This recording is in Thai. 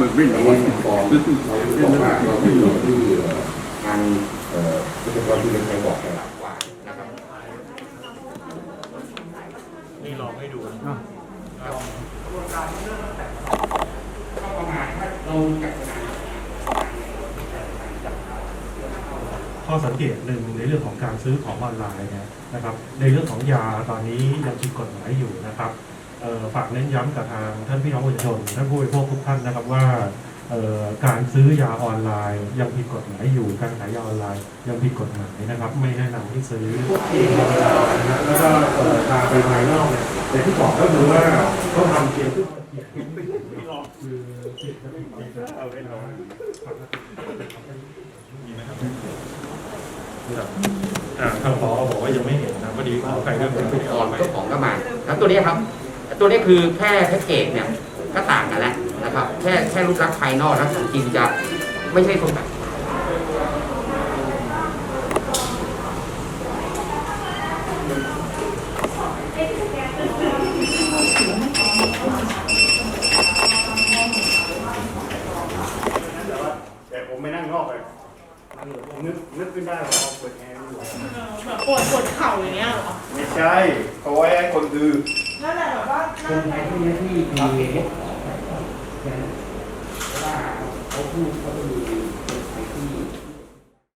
มันวิ่งเอาไว้ฟองเราบอกว่าเราไม่อยู่ที่ทางเอ่อวิศวกรที่เป็นใครบอกแกหลักกว่านะครับนี่ลองให้ดูประมาณถ้าเราจัด ข้อสังเกตหนึ่งในเรื่องของการซื้อของออนไลน์นะครับ ในเรื่องของยาตอนนี้ยังผิดกฎหมายอยู่นะครับฝากเน้นย้ำกับทางท่านพี่น้องประชาชนท่านผู้บริโภคทุกท่านนะครับว่าการซื้อยาออนไลน์ ยังผิดกฎหมายอยู่การขายยาออนไลน์ยังผิดกฎหมายนะครับ ไม่แนะนำให้ซื้อเองธรรมดานะฮะแล้วก็เอ่อทางไปภายนอกเนี่ยอย่ที่บอกก็คือว่าต้องทำเพียงขึ้นมาเพียงคือผิดจะไม่ผิดนะเอาไว้ร ออ่าทางพอบอกว่ายังไม่เห็นนะพอดีขอใครเรื่องไม่ได้ออออนเจ้าของก็มาแล้วตัวนี้ครับ ตัวนี้คือแค่แพ็กเกจเนี่ยก็ต่างกันแล้วนะครับ แค่แค่รูปลักษณ์ภายนอกแล้วของจริงจะไม่ใช่คนแบบแต่ผมไม่นั่งนอกเลย นึกนึกขึ้นได้ว่าเอาเปิดแอร์อยู่แบบปวดปวดเข่าอย่างเงี้ยเหรอไม่ใช่เขาไว้ให้คนดื้อนั่นแหละแบบว่าคนั่นงไทยที่ที่มีเขาพูดเขาจะมี